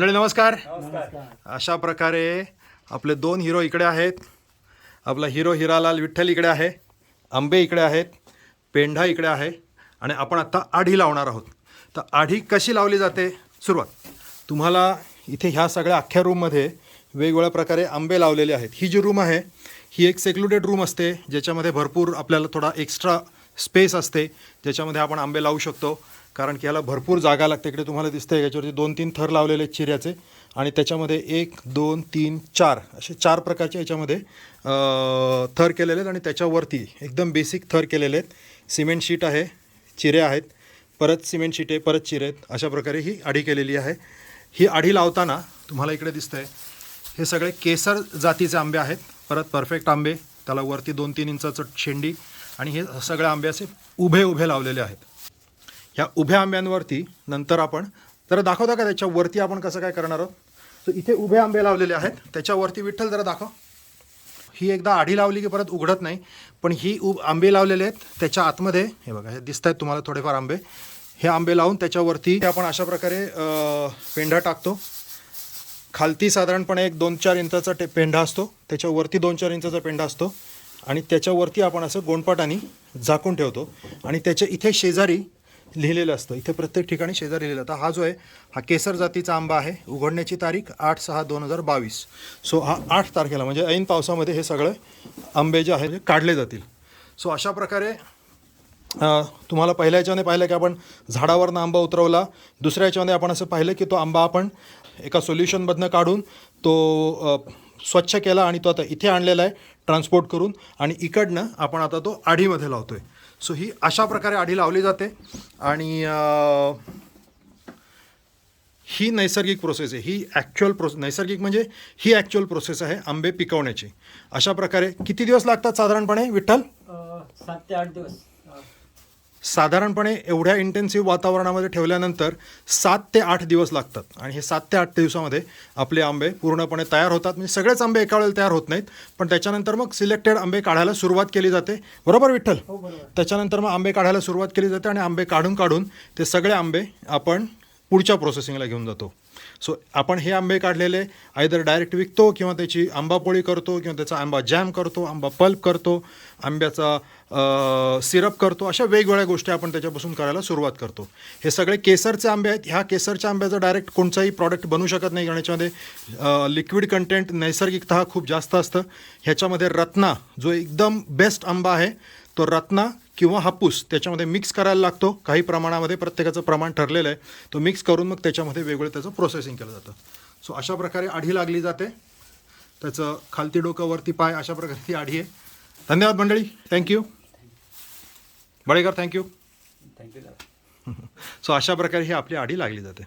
मंडळी नमस्कार. नमस्कार. अशा प्रकारे आपले दोन हिरो इकडे आहेत. आपला हिरो हिरालाल विठ्ठल इकडे आहे आंबे इकडे आहेत पेंढा इकडे आहे आणि आपण आत्ता आढी लावणार आहोत. तर आढी कशी लावली जाते? सुरुवात. तुम्हाला इथे ह्या सगळ्या अख्ख्या रूममध्ये वेगवेगळ्या प्रकारे आंबे लावलेले आहेत. ही जी रूम आहे ही एक सेक्लुडेड रूम असते ज्याच्यामध्ये भरपूर आपल्याला थोडा एक्स्ट्रा स्पेस असते ज्याच्यामध्ये आपण आंबे लावू शकतो. कारण की याला भरपूर जागा लागते. इकडे तुम्हाला दिसते याच्यावरती दोन तीन थर लावलेले आहेत चिऱ्याचे. आणि त्याच्यामध्ये एक दोन तीन चार असे चार प्रकारचे याच्यामध्ये थर केलेले आहेत. आणि त्याच्यावरती एकदम बेसिक थर केलेले आहेत. सिमेंट शीट आहे चिरे आहेत. परत सिमेंट शीट आहे परत चिरे आहेत. अशा प्रकारे ही आढी केलेली आहे. ही आढी लावताना तुम्हाला इकडे दिसतं आहे हे सगळे केसर जातीचे आंबे आहेत. परत परफेक्ट आंबे. त्याला वरती दोन तीन इंचाचं शेंडी. आणि हे सगळ्या आंबे असे उभे उभे लावलेले आहेत. ह्या उभ्या आंब्यांवरती नंतर आपण जरा दाखवता का त्याच्यावरती आपण कसं काय करणार आहोत? तर इथे उभे आंबे लावलेले आहेत. त्याच्यावरती विठ्ठल जरा दाखव. ही एकदा आढी लावली की परत उघडत नाही पण ही उ आंबे लावलेले आहेत. त्याच्या आतमध्ये हे बघा हे दिसत आहेत तुम्हाला थोडेफार आंबे. हे आंबे लावून त्याच्यावरती आपण अशा प्रकारे पेंढा टाकतो. खालती साधारणपणे एक दोन चार इंचाचा टे पेंढा असतो. त्याच्यावरती दोन चार इंचाचा पेंढा असतो. आणि त्याच्यावरती आपण असं गोंडपाटाने झाकून ठेवतो. आणि त्याच्या इथे शेजारी लिहिलेलं असतं. इथे प्रत्येक ठिकाणी शेजारी लिहिलं आता हा जो आहे हा केसर जातीचा आंबा आहे. उघडण्याची तारीख आठ सहा दोन हजार बावीस. सो हा आठ तारखेला म्हणजे ऐन पावसामध्ये हे सगळे आंबे जे आहे ते काढले जातील. सो अशा प्रकारे तुम्हाला पहिल्या याच्यामध्ये पाहिलं की आपण झाडावरनं आंबा उतरवला. दुसऱ्या याच्यामध्ये आपण असं पाहिलं की तो आंबा आपण एका सोल्युशनमधनं काढून तो स्वच्छ केला आणि तो आता इथे आणलेला आहे. ट्रान्सपोर्ट करून आणि इकडनं आपण आता तो आढीमध्ये लावतो आहे सो ही अशा प्रकारे आढी लावली जाते. आणि ही नैसर्गिक प्रोसेस आहे. ही ॲक्च्युअल प्रोसेस नैसर्गिक म्हणजे ही ॲक्च्युअल प्रोसेस आहे आंबे पिकवण्याची. अशा प्रकारे किती दिवस लागतात साधारणपणे विठ्ठल? सात ते आठ दिवस. साधारणपणे एवढ्या इंटेन्सिव्ह वातावरणामध्ये ठेवल्यानंतर सात ते आठ दिवस लागतात. आणि हे सात ते आठ दिवसामध्ये आपले आंबे पूर्णपणे तयार होतात. म्हणजे सगळेच आंबे एका वेळेला तयार होत नाहीत. पण त्याच्यानंतर मग सिलेक्टेड आंबे काढायला सुरुवात केली जाते. बरोबर विठ्ठल? हो त्याच्यानंतर मग आंबे काढायला सुरुवात केली जाते आणि आंबे काढून काढून ते सगळे आंबे आपण पुढच्या प्रोसेसिंगला घेऊन जातो. सो आपण हे आंबे काढलेले आयदर डायरेक्ट विकतो किंवा त्याची आंबापोळी करतो किंवा त्याचा आंबा जॅम करतो आंबा पल्प करतो आंब्याचा सिरप करतो अशा वेगवेगळ्या गोष्टी आपण त्याच्यापासून करायला सुरुवात करतो. हे सगळे केसरचे आंबे आहेत. ह्या केसरच्या आंब्याचं डायरेक्ट कोणताही प्रॉडक्ट बनू शकत नाही. कारण याच्यामध्ये लिक्विड कंटेंट नैसर्गिकतः खूप जास्त असतं. ह्याच्यामध्ये रत्ना जो एकदम बेस्ट आंबा आहे तो रत्ना किंवा हापूस त्याच्यामध्ये मिक्स करायला लागतो. काही प्रमाणामध्ये प्रत्येकाचं प्रमाण ठरलेलं आहे. तो मिक्स करून मग त्याच्यामध्ये वेगवेगळं त्याचं प्रोसेसिंग केलं जातं. सो अशा प्रकारे आढी लागली जाते. त्याचं खालती डोकं वरती पाय अशा प्रकारे ती आढी आहे. धन्यवाद मंडळी. Thank you Balekar thank you thank you so अशा प्रकारे ही आपली आढी लागली जाते.